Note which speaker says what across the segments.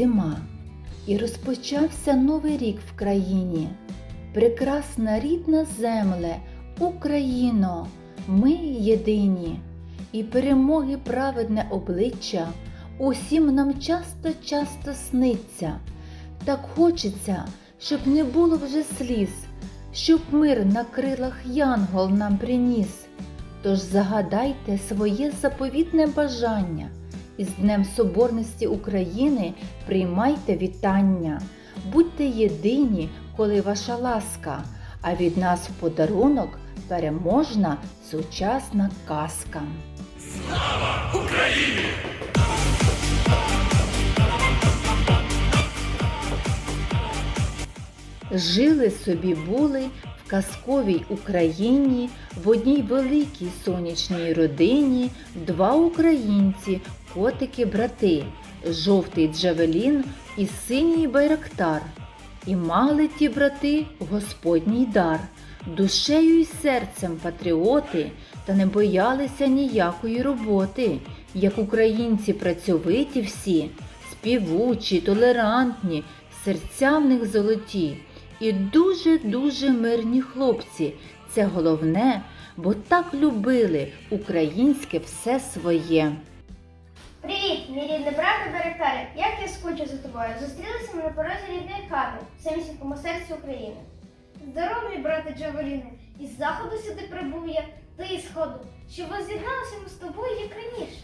Speaker 1: зима, і розпочався новий рік в країні. Прекрасна рідна земле, Україно, ми єдині, і перемоги праведне обличчя усім нам часто-часто сниться. Так хочеться, щоб не було вже сліз, щоб мир на крилах янгол нам приніс. Тож загадайте своє заповітне бажання і з Днем Соборності України приймайте вітання. Будьте єдині, коли ваша ласка, а від нас в подарунок переможна сучасна казка. Слава Україні! Жили собі були в казковій Україні в одній великій сонячній родині два українці, котики-брати, жовтий Джавелін і синій Байрактар. І мали ті брати Господній дар, душею і серцем патріоти, та не боялися ніякої роботи, як українці працьовиті всі, співучі, толерантні, серця в них золоті. І дуже-дуже мирні хлопці. Це головне, бо так любили українське все своє.
Speaker 2: Привіт, мій рідний брате Беректаре. Як я скучу за тобою. Зустрілися ми на порозі рідної хати, в самісінькому серці України. Здоровий, брате Джавеліне, із заходу сюди прибув я, ти із сходу, щоб воз'єдналися ми з тобою як раніше.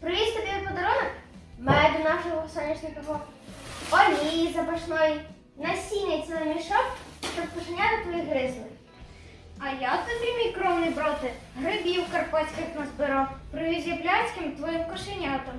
Speaker 2: Привіз тобі подарунок меду нашого соняшникового, олії запашної, насіння цілий мішок, щоб кошенята твої гризли. А я тобі, мій кровний брате, грибів карпатських назбирав, привіз я пляцьким твоїм кошенятам.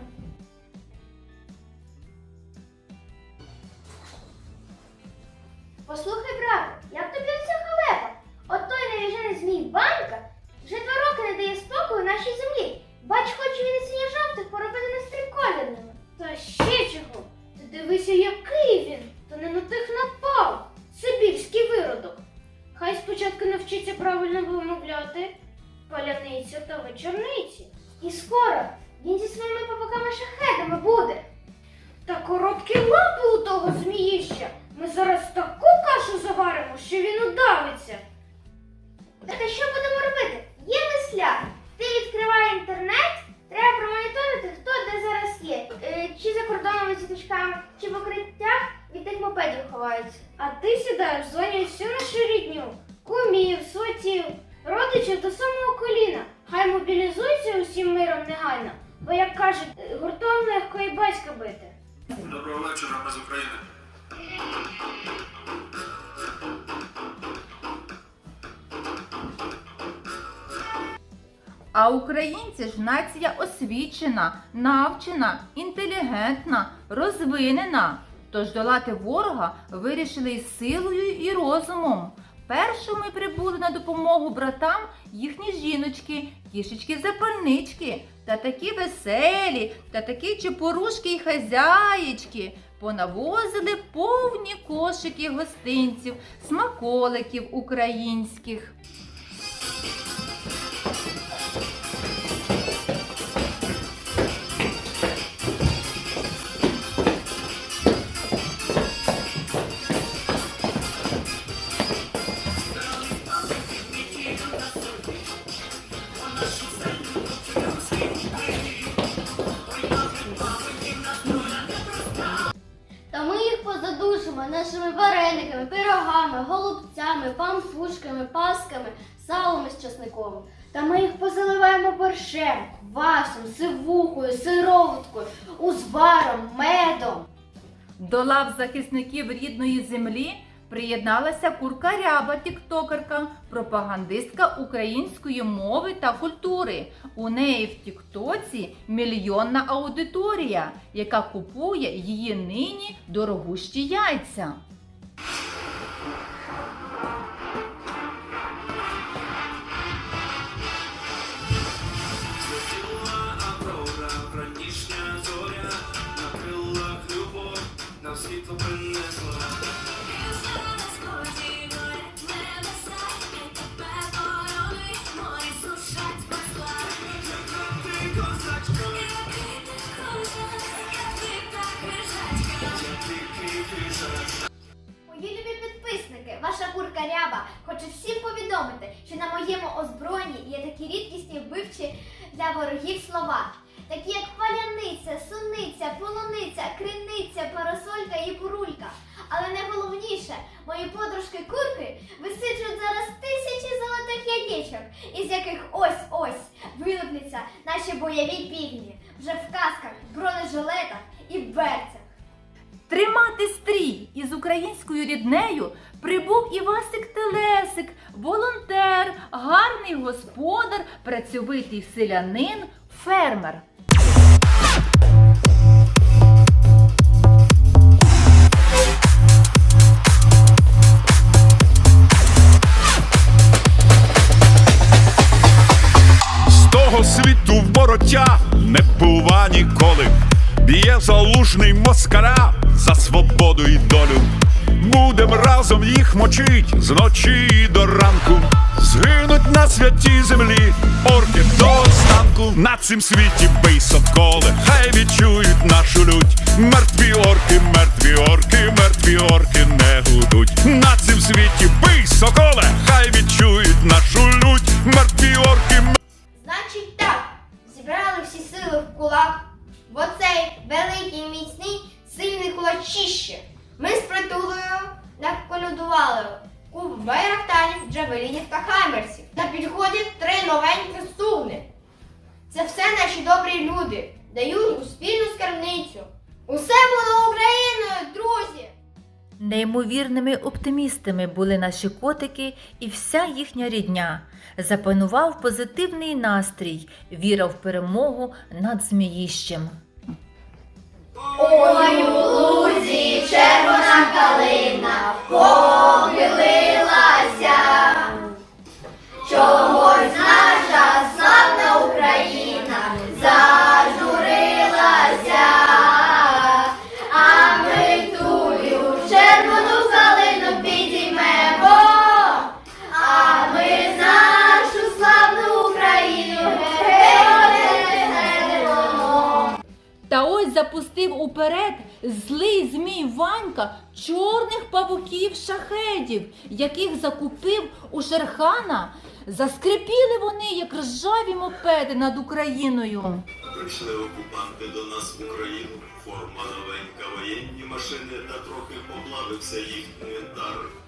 Speaker 2: Послухай, брате, як тобі оця халепа? От той навіжений змій банька вже два роки не дає спокою нашій землі. Бач, хоче він і синьо жовтих поробити нас триколірними. Та ще чого? Ти дивися, який він, Хай навчиться правильно вимовляти паляницю та вечорниці. І скоро він зі своїми попаками шахедами буде. Та короткі лапи у того зміїща. Ми зараз таку кашу заваримо, що він удавиться. Так а що будемо робити? Є мисля. Ти відкривай інтернет, треба промоніторити, хто де зараз є. Е, чи за кордоном з діточками, чи в укриттях від тих мопедів ховаються. А ти сідаєш, дзвонять всю нашу рідню, кумів, сватів, родичів до самого коліна. Хай мобілізуються усім миром негайно, бо як кажуть, гуртом легко і батька бити.
Speaker 3: Доброго вечора, ми з України.
Speaker 1: А українці ж нація освічена, навчена, інтелігентна, розвинена. Тож долати ворога вирішили із силою і розумом. Першими прибули на допомогу братам їхні жіночки, кішечки запальнички, та такі веселі, та такі чепорушки й хазяєчки. Понавозили повні кошики гостинців, смаколиків українських.
Speaker 2: Варениками, пирогами, голубцями, пампушками, пасками, салом із часником. Та ми їх позаливаємо борщем, квасом, сивухою, сироваткою, узваром, медом.
Speaker 1: До лав захисників рідної землі приєдналася курка ряба тіктокерка, пропагандистка української мови та культури. У неї в Тіктоці мільйонна аудиторія, яка купує її нині дорогущі яйця.
Speaker 2: Для ворогів слова, такі як паляниця, суниця, полуниця, криниця, парасолька і бурулька. Але найголовніше, мої подружки курки висиджують зараз тисячі золотих яєчок, із яких ось-ось вилупляться наші бойові півні вже в касках, бронежилетах і берцях.
Speaker 1: Тримати стрій із українською ріднею прибув Івасик Телесик, волонтер, гарний господар, працьовитий селянин, фермер.
Speaker 4: З того світу вороття не бува ніколи. Б'є залужний москаля за свободу і долю. Будем разом їх мочить зночі до ранку. Згинуть на святій землі орки до останку. На цім світі бий соколи, хай відчують нашу лють. Мертві орки, мертві орки, мертві орки не гудуть. На цім світі бий соколе, хай відчують нашу лють. Мертві орки,
Speaker 2: Значить так, зібрали всі сили в кулак, в оцей великий міцний сильний кулачище. Ми з притулою наколюдували куб байрактанів, джавелінів та хаймерсів. На підході три новенькі судни. Це все наші добрі люди дають у спільну скарбницю. Усе було Україною, друзі!
Speaker 1: Неймовірними оптимістами були наші котики і вся їхня рідня. Запанував позитивний настрій, віра в перемогу над зміїщем. Запустив уперед злий змій Ванька чорних павуків шахедів, яких закупив у Шерхана. Заскрипіли вони, як ржаві мопеди над Україною.
Speaker 5: Прийшли окупанти до нас в Україну, форма новенька, воєнні машини та трохи поплавився їх інвентар.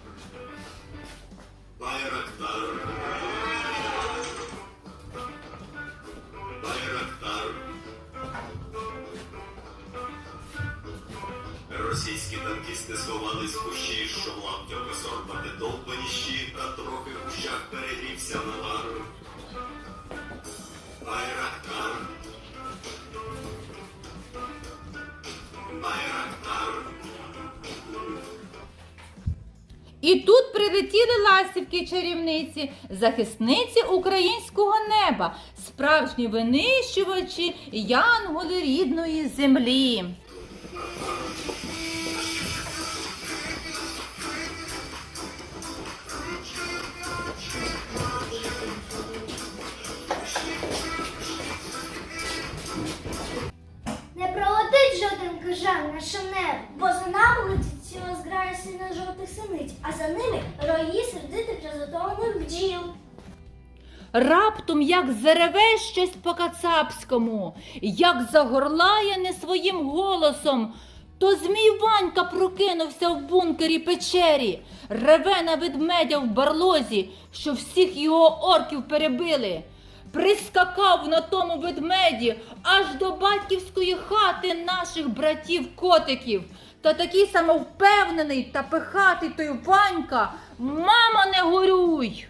Speaker 1: І тут прилетіли ластівки чарівниці, захисниці українського неба, справжні винищувачі, янголи рідної землі.
Speaker 2: Летить ціла зграя сино-жовтих синиць, а за ними рої сердитих розготованих бджіл.
Speaker 1: Раптом як зареве щось по кацапському, як загорлає не своїм голосом, то змій Ванька прокинувся в бункері печері, реве на ведмедя в барлозі, що всіх його орків перебили. Прискакав на тому ведмеді аж до батьківської хати наших братів-котиків. Та такий самовпевнений та пихатий той Ванька, мама не горюй!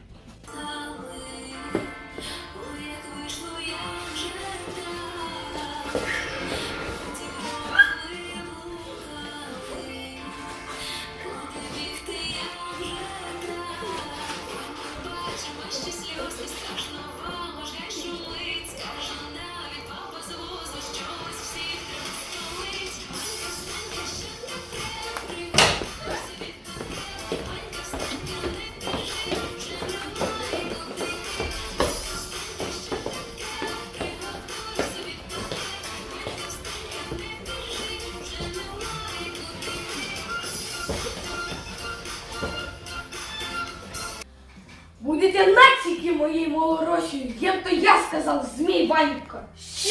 Speaker 6: Моєї малорощі єм, то я сказав Змій Ванька.
Speaker 2: Що?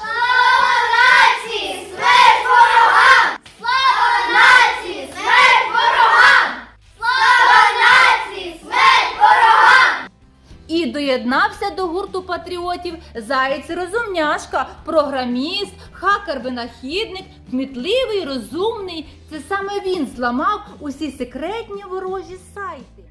Speaker 2: Слава нації! Смерть ворогам! Слава нації! Смерть ворогам! Слава нації! Смерть ворогам!
Speaker 1: І доєднався до гурту патріотів Заєць Розумняшка, програміст, хакер-винахідник, кмітливий, розумний. Це саме він зламав усі секретні ворожі сайти.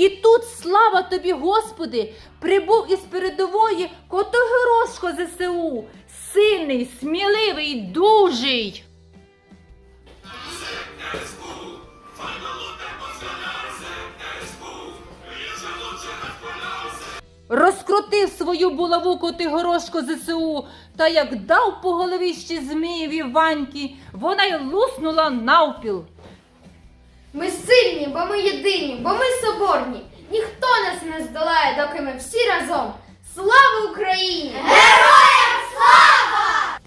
Speaker 1: І тут, слава тобі, Господи, прибув із передової Котогорошко ЗСУ, сильний, сміливий, дужий. Розкрутив свою булаву Котигорошко ЗСУ, та як дав по голові ще змієві Ваньки, вона й луснула навпіл.
Speaker 2: Ми сильні, бо ми єдині, бо ми соборні. Ніхто нас не здолає, доки ми всі разом. Слава Україні! Героям слава!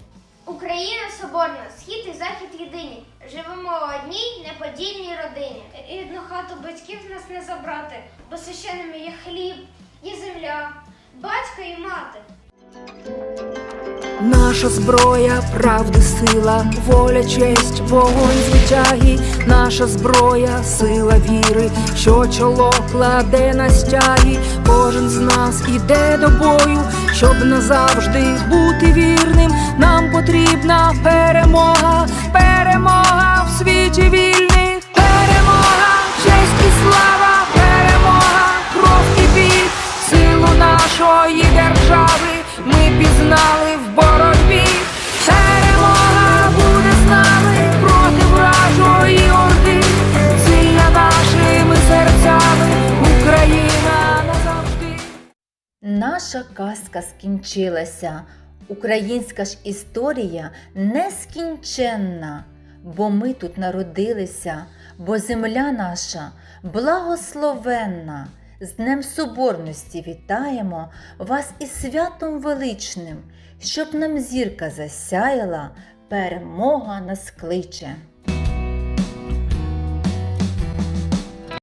Speaker 2: Україна соборна, схід і захід єдині. Живемо в одній неподільній родині. І одну хату батьків нас не забрати, бо священними є хліб, є земля, батько і мати.
Speaker 7: Наша зброя, правди, сила, воля, честь, вогонь звитяги, наша зброя, сила віри, що чоло кладе на стяги, кожен з нас іде до бою, щоб назавжди бути вірним. Нам потрібна перемога,
Speaker 1: казка скінчилася. Українська ж історія нескінченна, бо ми тут народилися, бо земля наша благословенна. З Днем Соборності вітаємо вас із святом величним, щоб нам зірка засяяла, перемога нас кличе.